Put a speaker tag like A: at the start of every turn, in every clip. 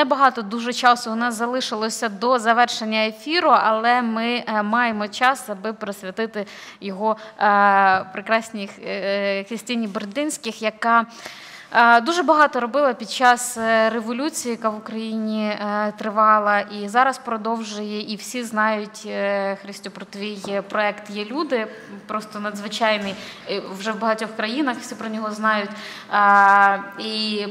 A: небагато дуже часу у нас залишилося до завершення ефіру, але ми маємо час, аби присвятити його прекрасній Христині Бердинських, яка Дуже багато робила під час е, революції, яка в Україні е, тривала, і зараз продовжує. І всі знають е, Христю про твій проект є люди, просто надзвичайний вже в багатьох країнах. Всі про нього знають. І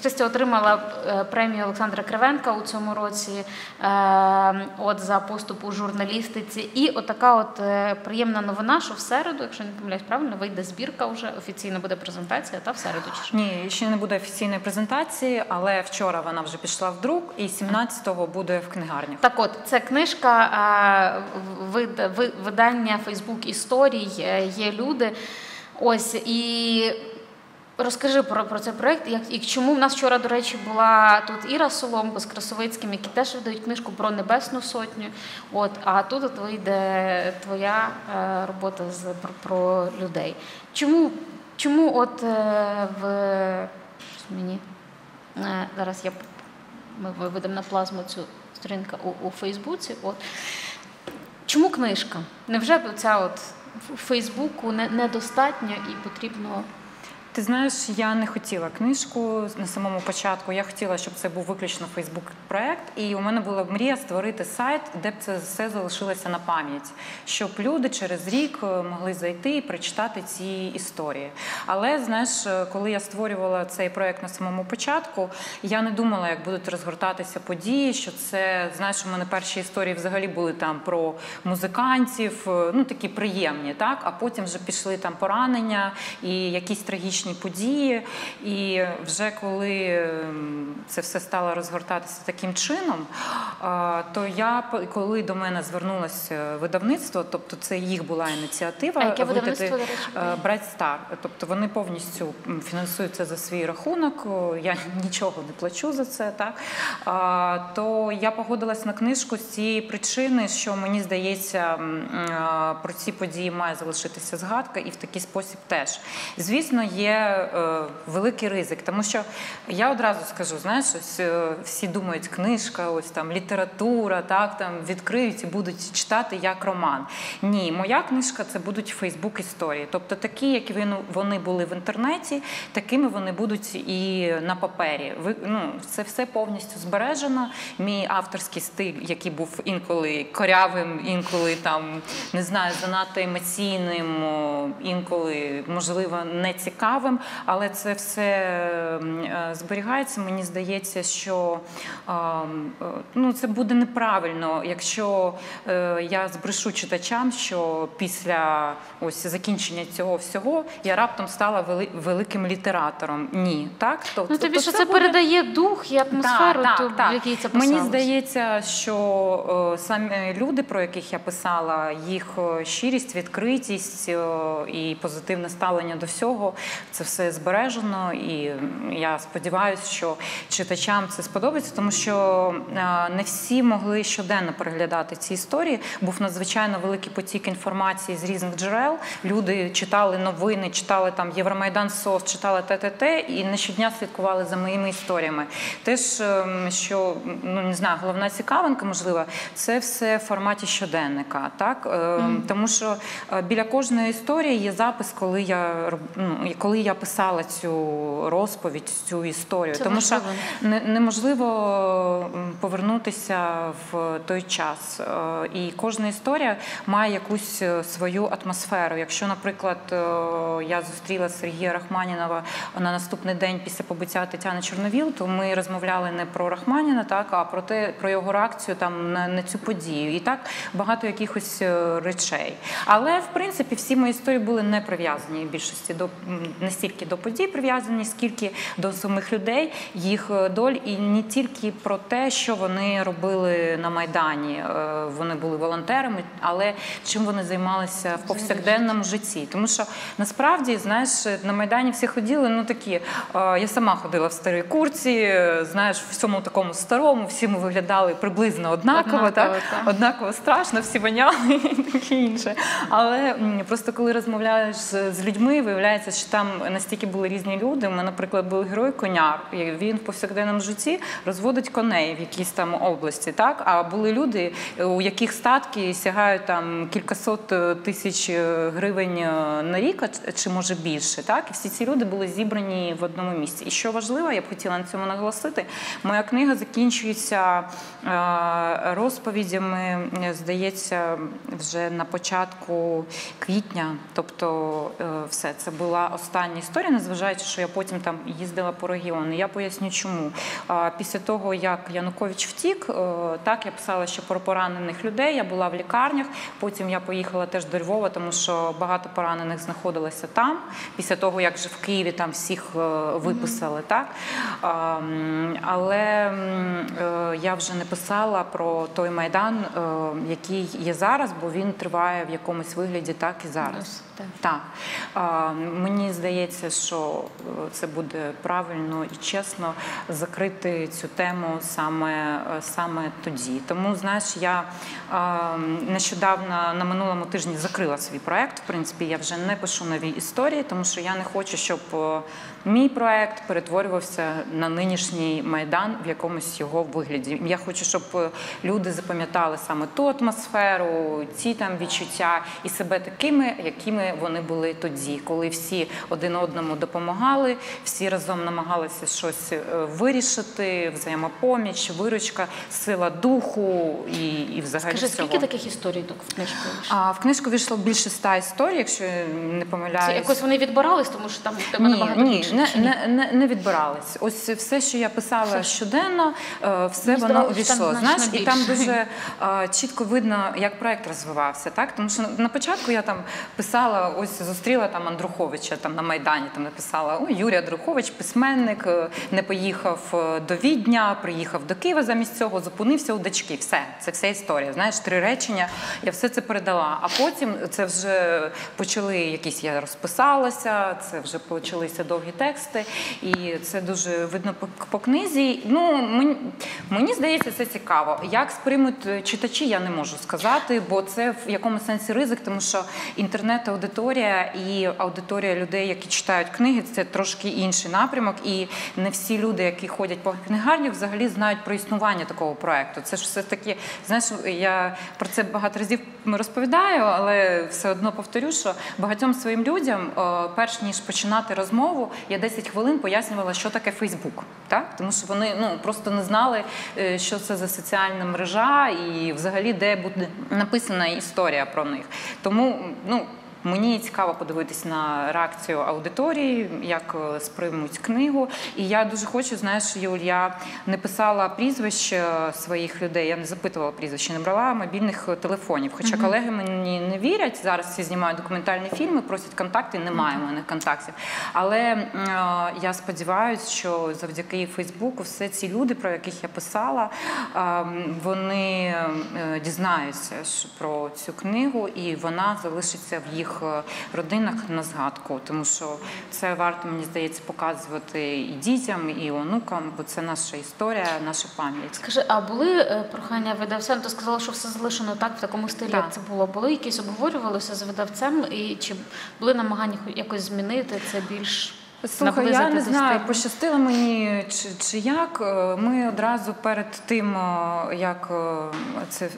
A: Христя отримала е, премію Олександра Кривенка у цьому році е, от за поступ у журналістиці. І отака от е, приємна новина, що в середу, якщо не помиляюсь, правильно вийде збірка вже офіційно буде презентація. Та в середу чи
B: ні, ще не буде офіційної презентації, але вчора вона вже пішла в друк, і 17-го буде в книгарнях.
A: Так, от це книжка видання Фейсбук історій. Є люди. Ось і Розкажи про про цей проект. Як і чому в нас вчора, до речі, була тут Іра Соломко з Красовицьким, які теж видають книжку про Небесну Сотню. От, а тут от вийде твоя е, робота з про, про людей. Чому чому от е, в мені е, зараз я ми виведемо на плазму цю сторінку у, у Фейсбуці? От чому книжка? Невже ця от Фейсбуку не, недостатньо і потрібно?
B: Ти знаєш, я не хотіла книжку на самому початку. Я хотіла, щоб це був виключно Фейсбук-проект, і у мене була мрія створити сайт, де б це все залишилося на пам'ять, щоб люди через рік е, могли зайти і прочитати ці історії. Але знаєш, е, коли я створювала цей проект на самому початку, я не думала, як будуть розгортатися події. Що це знаєш, у мене перші історії взагалі були там про музикантів, е, ну такі приємні, так а потім вже пішли там поранення і якісь трагічні трагічні події. І вже коли ем, це все стало розгортатися таким чином, то я коли до мене звернулося видавництво, тобто це їх була ініціатива,
A: а яке видавництво, до речі?
B: Тобто вони повністю фінансуються за свій рахунок. Я нічого не плачу за це, так то я погодилась на книжку з цієї причини, що мені здається, про ці події має залишитися згадка, і в такий спосіб теж. Звісно, є е, великий ризик, тому що я одразу скажу, знаєш, ось е, всі думають, книжка, ось там література, так там відкриють і будуть читати як роман. Ні, моя книжка це будуть Фейсбук історії. Тобто такі, які вони були в інтернеті, такими вони будуть і на папері. Ви, ну, Це все повністю збережено. Мій авторський стиль, який був інколи корявим, інколи там не знаю, занадто емоційним, інколи можливо не цікавим цікавим, але це все е, зберігається. Мені здається, що е, ну, це буде неправильно, якщо е, я збрешу читачам, що після ось закінчення цього всього я раптом стала великим літератором. Ні, так
A: то ну, тобі що це, буде... передає дух і атмосферу,
B: так,
A: то,
B: так,
A: в якій це
B: писалось. Мені здається, що самі люди, про яких я писала, їх щирість, відкритість і позитивне ставлення до всього це все збережено, і я сподіваюся, що читачам це сподобається, тому що не всі могли щоденно переглядати ці історії. Був надзвичайно великий потік інформації з різних джерел. Люди читали новини, читали там Євромайдан СОС, читали ТТТ і не щодня слідкували за моїми історіями. Теж ем, що ну не знаю, головна цікавинка, можливо, це все в форматі щоденника, так mm. тому що е, біля кожної історії є запис, коли я ну, коли я писала цю розповідь, цю історію,
A: Це
B: тому
A: важливо.
B: що неможливо повернутися в той час. Е, і кожна історія має якусь е, свою атмосферу. Якщо, наприклад, е, я зустріла Сергія Рахманінова на наступний день після побиття Тетяни Чорновіл, то ми розмовляли не про Рахманіна, так а про те, про його реакцію там на, на цю подію. І так багато якихось речей. Але в принципі всі мої історії були не прив'язані в більшості до не стільки до подій прив'язані, скільки до самих людей, їх е, доль, і не тільки про те, що вони робили на майдані. Е, вони були волонтерами, але чим вони займалися в повсякденному житті. Тому що насправді, знаєш, на майдані всі ходили. Ну такі е, я сама ходила в старій курці, знаєш, в цьому такому старому, всі ми виглядали приблизно однаково, однаково так? так однаково страшно, всі воняли і таке інше. Але просто коли розмовляєш з людьми, виявляється, що там настільки були різні люди. У мене, наприклад, був герой коняр. Він в повсякденному житті розводить коней в якійсь там області. Так а були люди, у яких статки сягають там кількасот е, тисяч е, гривень е, на рік, чи може більше. Так, і всі ці люди були зібрані в одному місці. І що важливо, я б хотіла на цьому наголосити. Моя книга закінчується розповідями, здається, вже на початку квітня. Тобто, все це була остання історія, незважаючи, що я потім там їздила по регіону. Я поясню, чому. Після того, як Янукович втік, е, так я писала ще про поранених людей. Я була в лікарнях. Потім я поїхала теж до Львова, тому що багато поранених знаходилося там. Після того, як вже в Києві там всіх е, виписали, так але е, я вже не писала про той майдан, який є зараз, бо він триває в якомусь вигляді, так і зараз.
A: Так.
B: Так мені здається, що е, це буде правильно і чесно закрити цю тему саме, е, саме тоді. Тому знаєш, я е, нещодавно на минулому тижні закрила свій проект. В принципі, я вже не пишу нові історії, тому що я не хочу, щоб е, мій проект перетворювався на нинішній майдан в якомусь його вигляді. Я хочу, щоб люди запам'ятали саме ту атмосферу, ці там відчуття і себе такими, якими вони були тоді, коли всі один одному допомагали, всі разом намагалися щось е, вирішити, взаємопоміч, виручка, сила духу і, і взагалі
A: Скажи,
B: всього.
A: скільки таких історій так в книжку вийшло?
B: А в книжку вийшло більше ста історій, якщо я не
A: Це якось вони відбирались, тому що там тебе
B: Ні,
A: набагато
B: ні,
A: більше.
B: не,
A: ні?
B: не, не, не відбирались. Ось все, що я писала щоденно, е, все
A: Мені
B: воно увійшло. Знаєш, і там дуже е, чітко видно, як проект розвивався. Так? Тому що на початку я там писала, ось зустріла там Андруховича там на Майдані, там написала: О, Юрій Андрухович, письменник, е, не поїхав е, до Відня, приїхав до Києва замість цього, зупинився у дочки. Все, це вся історія. Знаєш, три речення. Я все це передала. А потім це вже почали якісь я розписалася, це вже почалися довгі тексти, і це дуже видно по, по книзі. Ну мені, мені здається, це цікаво. Як сприймуть читачі, я не можу сказати, бо це в якому сенсі ризик, тому що інтернет-аудиторія і аудиторія людей, які читають книги, це трошки інший напрямок. І не всі люди, які ходять по книгарнях, взагалі знають про існування такого проекту. Це ж все таки, знаєш, я про це багато разів розповідаю, але все одно повторю, що багатьом своїм людям, перш ніж починати розмову, я 10 хвилин пояснювала, що таке Фейсбук. Так? Тому що вони ну просто не знали, е, що це за соціальна мережа, і взагалі де буде написана історія про них. Тому ну. Мені цікаво подивитись на реакцію аудиторії, як е, сприймуть книгу. І я дуже хочу, знаєш, Юль, я не писала прізвищ е, своїх людей, я не запитувала прізвища, не брала мобільних телефонів. Хоча колеги мені не вірять. Зараз всі знімають документальні фільми, просять контакти. Немає в мене контактів. Але е, я сподіваюся, що завдяки Фейсбуку все ці люди, про яких я писала, е, вони е, дізнаються про цю книгу, і вона залишиться в їх е, родинах на згадку, тому що це варто, мені здається, показувати і дітям, і онукам, бо це наша історія, наша пам'ять.
A: Скажи, а були е, прохання видавцям? Ти сказала, що все залишено так в такому стилі,
B: Так.
A: як це було. Були якісь обговорювалися з видавцем, і чи були намагання якось змінити це більш
B: Слухай, я не знаю, пощастило мені чи, чи як. Е, Ми одразу перед тим, як це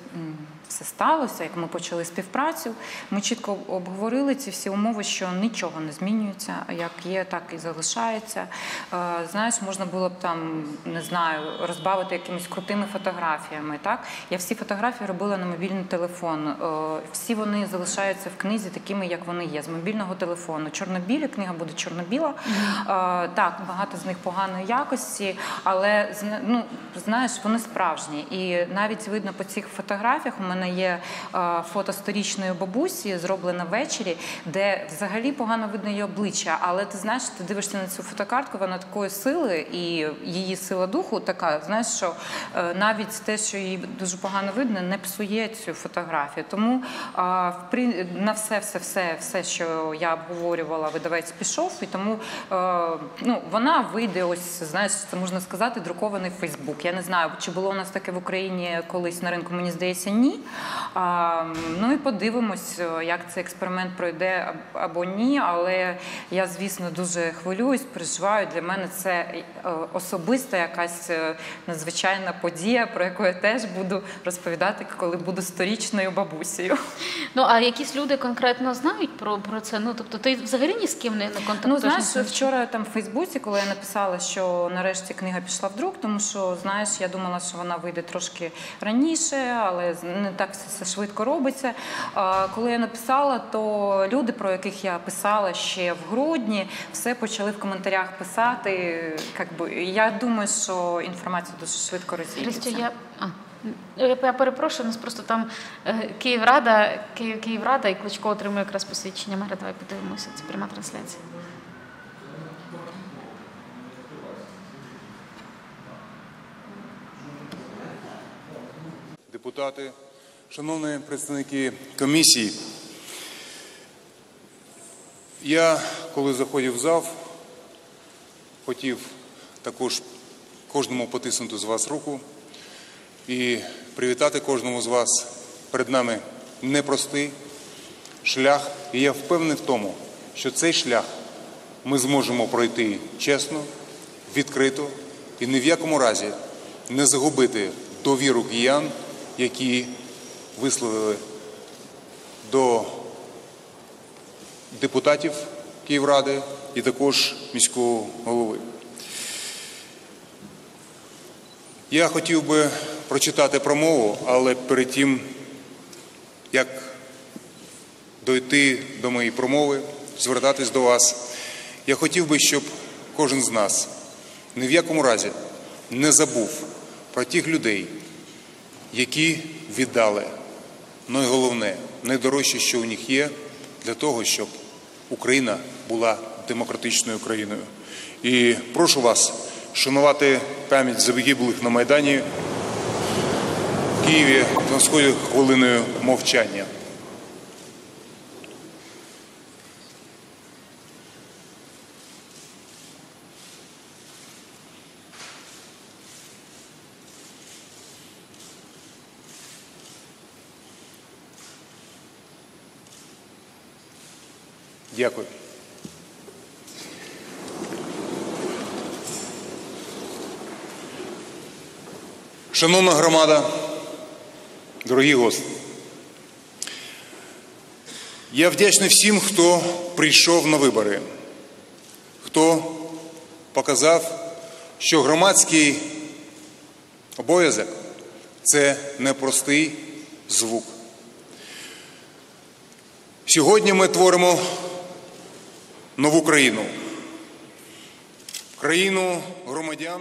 B: все сталося, як ми почали співпрацю, ми чітко обговорили ці всі умови, що нічого не змінюється, як є, так і залишається. Е, Знаєш, можна було б там, не знаю, розбавити якимись крутими фотографіями. Так, я всі фотографії робила на мобільний телефон. Е, Всі вони залишаються в книзі такими, як вони є, з мобільного телефону. Чорно-білі книга буде чорно-біла. Е, Так, багато з них поганої якості, але ну, знаєш, вони справжні. І навіть видно по цих фотографіях. У мене є е, фото сторічної бабусі, зроблена ввечері, де взагалі погано видно її обличчя. Але ти знаєш, ти дивишся на цю фотокартку, вона такої сили, і її сила духу така, знаєш, що е, навіть те, що її дуже погано видно, не псує цю фотографію. Тому на все, все, все, що я обговорювала, видавець пішов, і тому е, ну, вона вийде, ось знаєш, це можна сказати, друкований Фейсбук. Я не знаю, чи було у нас таке в Україні колись на ринку, мені здається, ні. Ну і подивимось, е, як цей експеримент пройде або ні. Але я, звісно, дуже хвилююсь, переживаю. Для мене це е, особиста якась е, надзвичайна подія, про яку я теж буду розповідати, коли буду сторічною бабусею.
A: Ну а якісь люди конкретно знають про, про це? Ну тобто ти взагалі ні з ким не, не контактуєш?
B: Ну, знаєш, вчора там в Фейсбуці, коли я написала, що нарешті книга пішла в друк, тому що знаєш, я думала, що вона вийде трошки раніше, але не так все, все швидко робиться. Коли я написала, то люди, про яких я писала ще в грудні, все почали в коментарях писати. Как я думаю, що інформація дуже швидко розійдеться.
A: я. Я я перепрошую, у нас просто там е, Київрада, Київ, Київрада і Кличко отримує якраз посвідчення мера. Давай подивимося, це пряма трансляція.
C: депутати, шановні представники комісії. Я, коли заходив в зал, хотів також кожному потиснути з вас руку і привітати кожному з вас. Перед нами непростий шлях, і я впевнений в тому, що цей шлях ми зможемо пройти чесно, відкрито і ні в якому разі не загубити довіру киян, які висловили до депутатів Київради і також міського голови. Я хотів би прочитати промову, але перед тим, як дойти до моєї промови, звертатись до вас, я хотів би, щоб кожен з нас ні в якому разі не забув про тих людей, які віддали найголовне, найдорожче, що у них є, для того, щоб Україна була демократичною країною. І прошу вас шанувати пам'ять загиблих на Майдані в Києві сході хвилиною мовчання. Дякую. Шановна громада, дорогі гості, я вдячний всім, хто прийшов на вибори, хто показав, що громадський обов'язок це непростий звук. Сьогодні ми творимо нову країну. Країну громадян.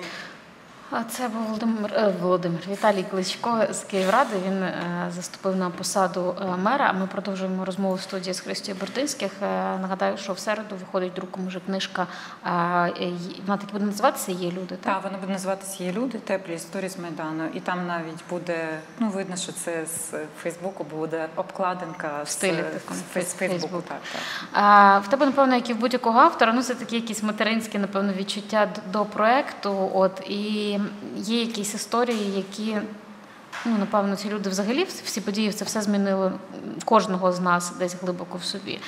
A: А Це був Володимир е, Володимир Віталій Кличко з Київради. Він е, заступив на посаду е, мера. А ми продовжуємо розмову в студії з Христією Бердинських. Нагадаю, що в середу виходить друком уже книжка. Вона так буде називатися Є люди. Так?
B: Так, вона буде називатися Є люди, теплі історії з Майдану. І там навіть буде, ну видно, що це з Фейсбуку буде обкладинка
A: В стилі
B: з, з Фейсбуку. Так, так.
A: В тебе, напевно, як і в будь-якого автора, ну це такі якісь материнські, напевно, відчуття до проекту. От і є якісь історії, які. Ну, напевно, ці люди взагалі всі події це все змінило кожного з нас десь глибоко в собі.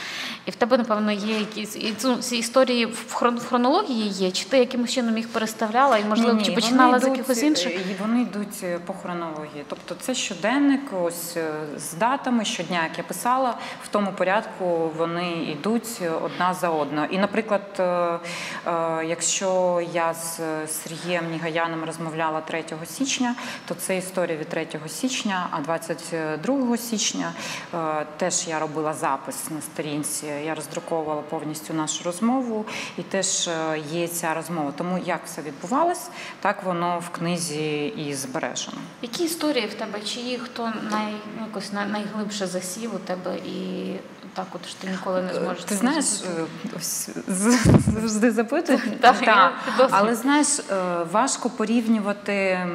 A: І в тебе, напевно, є якісь і цю ці історії в хронології є, чи ти якимось чином їх переставляла, і можливо,
B: Ні-ні,
A: чи
B: вони
A: починала з якихось інших?
B: е, і Вони йдуть е, по хронології. Тобто це щоденник, ось е, з датами щодня, як я писала, в тому порядку вони йдуть е, одна за одною. І, наприклад, е, е, якщо я з е, Сергієм Нігаяном розмовляла 3 січня, то це історія від 3 січня, а 22 січня е, теж я робила запис на сторінці. Я роздруковувала повністю нашу розмову, і теж е, є ця розмова. Тому як все відбувалось, так воно в книзі і збережено.
A: Які історії в тебе? Чи їх хто най, ну, якось найглибше засів у тебе і так от що ти ніколи не зможеш
B: Ти знаєш, е, завжди запитують, але знаєш, е, важко порівнювати, е,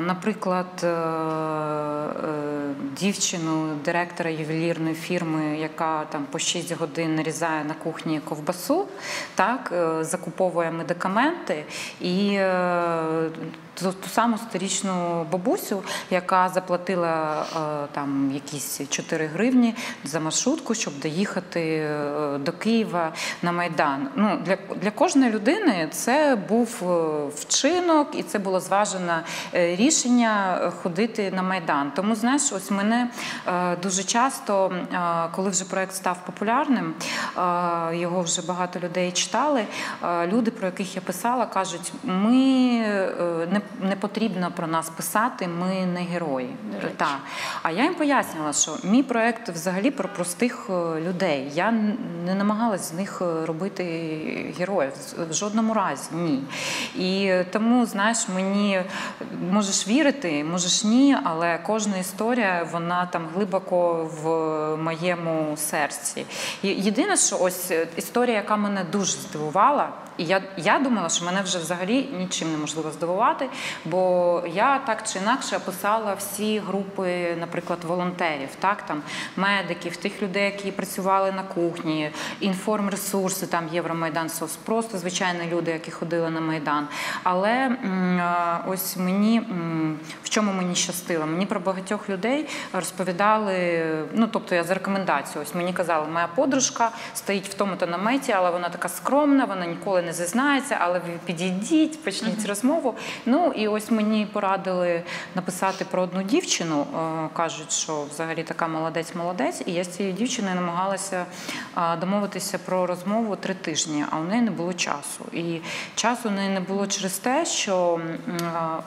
B: наприклад, е, е, дівчину директора ювелірної фірми, яка там по 6 годин нарізає на кухні ковбасу, так е, закуповує медикаменти і. е, ту, ту саму сторічну бабусю, яка заплатила е, там якісь 4 гривні за маршрутку, щоб доїхати до Києва на Майдан. Ну, для, для кожної людини це був вчинок, і це було зважене рішення ходити на Майдан. Тому знаєш, ось мене е, дуже часто, е, коли вже проект став популярним, е, його вже багато людей читали. Люди, про яких я писала, кажуть: ми не, не потрібно про нас писати, ми не герої. Так. А я їм пояснювала, що мій проект взагалі про простих людей. Я не намагалась з них робити героїв в жодному разі. Ні. І тому, знаєш, мені можеш вірити, можеш ні, але кожна історія вона там глибоко в моєму серці. Єдине, що ось е, історія, яка мене дуже здивувала. І я, я думала, що мене вже взагалі нічим неможливо здивувати, бо я так чи інакше описала всі групи, наприклад, волонтерів, так там медиків, тих людей, які працювали на кухні, інформресурси, там Євромайдан СОС, просто звичайні люди, які ходили на майдан. Але ось мені в чому мені щастило? Мені про багатьох людей розповідали. Ну тобто я за рекомендацію. Ось мені казали, моя подружка стоїть в тому-то наметі, але вона така скромна, вона ніколи не зізнається, але ви підійдіть, почніть розмову. Ну і ось мені порадили написати про одну дівчину. Е, Кажуть, що взагалі така молодець, молодець. І я з цією дівчиною намагалася домовитися про розмову три тижні, а у неї не було часу. І часу у неї не було через те, що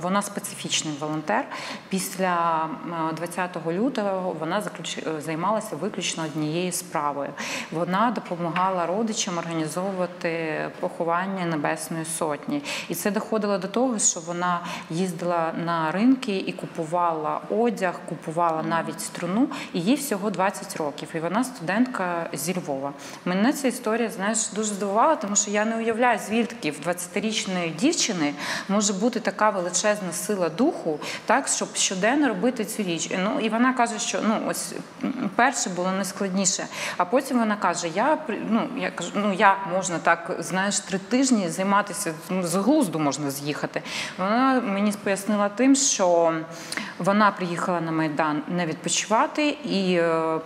B: вона специфічний волонтер. Після 20 лютого вона заключ... е, займалася виключно однією справою. Вона допомагала родичам організовувати поховання Небесної Сотні. І це доходило до того, що вона їздила на ринки і купувала одяг, купувала навіть струну. І їй всього 20 років. І вона студентка зі Львова. Мене ця історія, знаєш, дуже здивувала, тому що я не уявляю, звідки в 20-річної дівчини може бути така величезна сила духу, так щоб щоденно робити цю річ. Ну і вона каже, що ну ось перше було найскладніше. А потім вона каже: Я ну я кажу, ну як можна так, знаєш, три тижні займатися ну, з глузду можна з'їхати. Вона мені пояснила тим, що вона приїхала на майдан не відпочивати, і е,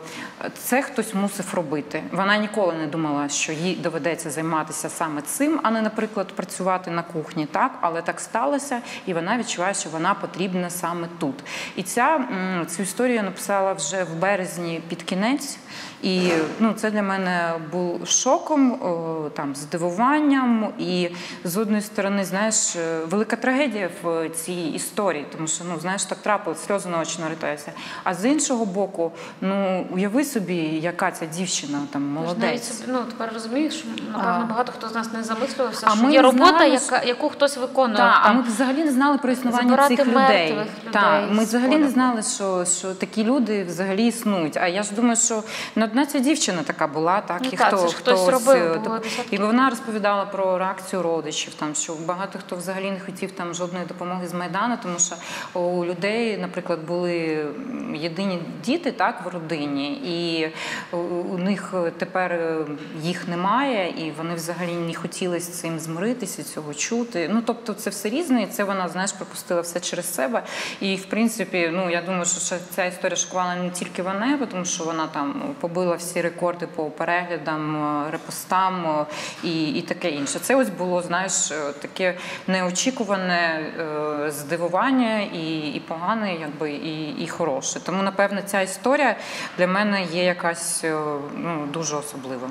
B: це хтось мусив робити. Вона ніколи не думала, що їй доведеться займатися саме цим, а не, наприклад, працювати на кухні. Так, але так сталося, і вона відчуває, що вона потрібна саме тут. І ця цю історію я написала вже в березні під кінець. І ну, це для мене був шоком, там, здивуванням. І з одної сторони, знаєш, е, велика трагедія в цій історії, тому що ну, знаєш, так трапилось, сльози на очі навертаються. А з іншого боку, ну уяви собі, яка ця дівчина там молодець.
A: ну тепер розумієш, що напевно багато хто з нас не замислювався,
B: А
A: що
B: ми
A: є робота,
B: знали,
A: яка, яку хтось виконує.
B: Так, а ми взагалі не знали про існування цих людей.
A: людей
B: Так, ми взагалі не знали, що, що такі люди взагалі існують. А я ж думаю, що не одна ця дівчина така була, так
A: Ну
B: і
A: так,
B: хто
A: хтось робив,
B: е,
A: було
B: і вона розповідала про реакцію родичів, там що багато хто взагалі не хотів там жодної допомоги з майдану, тому що у людей, наприклад, були єдині діти так в родині, і у, них тепер е, їх немає, і вони взагалі не хотіли з цим змиритися, цього чути. Ну тобто, це все різне, і це вона знаєш пропустила все через себе. І в принципі, ну я думаю, що ця історія шокувала не тільки бо тому що вона там побила всі рекорди по переглядам, е, репостам е, і, і таке інше. Це ось було, знаєш, е, таке неочікуване е, здивування і, і погане, якби і, і хороше. Тому, напевне, ця історія для мене є якась е, ну, дуже особлива.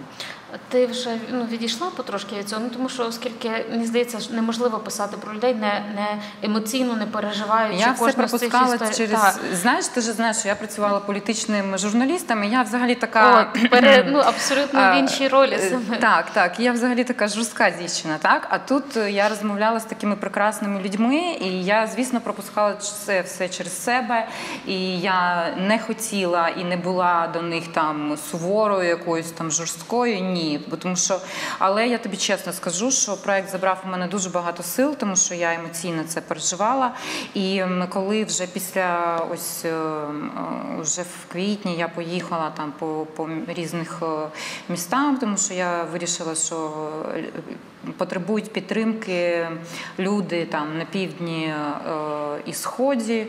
A: Ти вже ну, відійшла потрошки від цього, ну тому що оскільки мені здається, неможливо писати про людей, не, не емоційно не переживаючи
B: Я все
A: з цих
B: пропускала
A: історій.
B: через
A: Так.
B: знаєш, ти ж знаєш, що я працювала політичним журналістом, і я взагалі така
A: От, пере, ну, абсолютно в іншій ролі саме.
B: Так, так. Я взагалі така жорстка дівчина, так. А тут е, я розмовляла з такими прекрасними людьми, і я, звісно, пропускала це все через себе. І я не хотіла і не була до них там суворою, якоюсь там жорсткою. Ні. Бо тому що, але я тобі чесно скажу, що проект забрав у мене дуже багато сил, тому що я емоційно це переживала. І коли вже після ось е, е, вже в квітні я поїхала там по, по різних е, містам, тому що я вирішила, що е, потребують підтримки люди там на півдні е, і сході.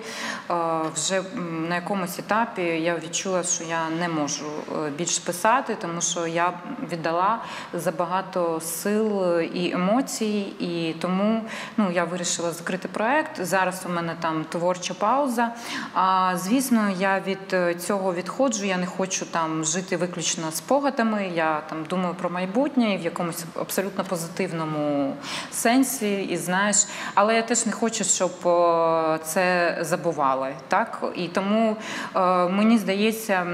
B: Е, вже на якомусь етапі я відчула, що я не можу е, більш писати, тому що я віддала забагато сил і емоцій, і тому ну, я вирішила закрити проект. Зараз у мене там творча пауза. А звісно, я від цього відходжу. Я не хочу там жити виключно спогадами. Я там думаю про майбутнє і в якомусь абсолютно позитивному сенсі. І знаєш, але я теж не хочу, щоб е, це забували. Так і тому е, мені здається,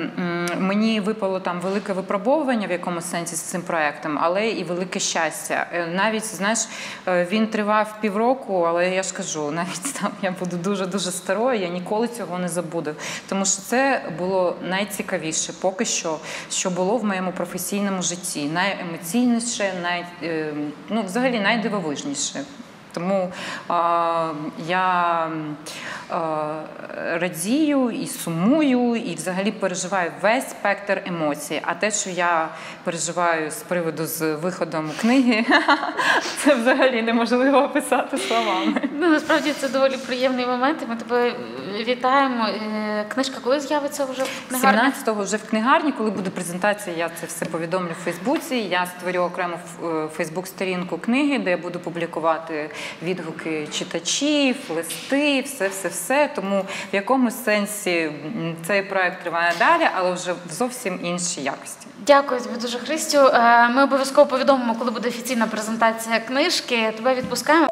B: мені випало там велике випробовування в якомусь сенсі з цим проектом, але і велике щастя. Е, Навіть знаєш, він тривав півроку, але я ж кажу, навіть там я буду дуже дуже старою. Я ніколи цього не забуду. Тому що це було найцікавіше, поки що, що було в моєму професійному житті. Найемоційніше, най, е, ну, взагалі найдивовижніше. Тому а, я а, радію і сумую, і взагалі переживаю весь спектр емоцій. А те, що я переживаю з приводу з виходом книги, це взагалі неможливо описати словами.
A: Ну, насправді це доволі приємний момент. Ми тебе вітаємо. Е, Книжка коли з'явиться вже в книгарні?
B: 17-го вже в книгарні, коли буде презентація, я це все повідомлю в Фейсбуці. Я створю окрему е, Фейсбук-сторінку книги, де я буду публікувати відгуки читачів, листи, все, все, все. Тому в якомусь сенсі цей проект триває далі, але вже в зовсім іншій якості.
A: Дякую тобі дуже, Христю. Е, Ми обов'язково повідомимо, коли буде офіційна презентація книжки. Тебе відпускаємо.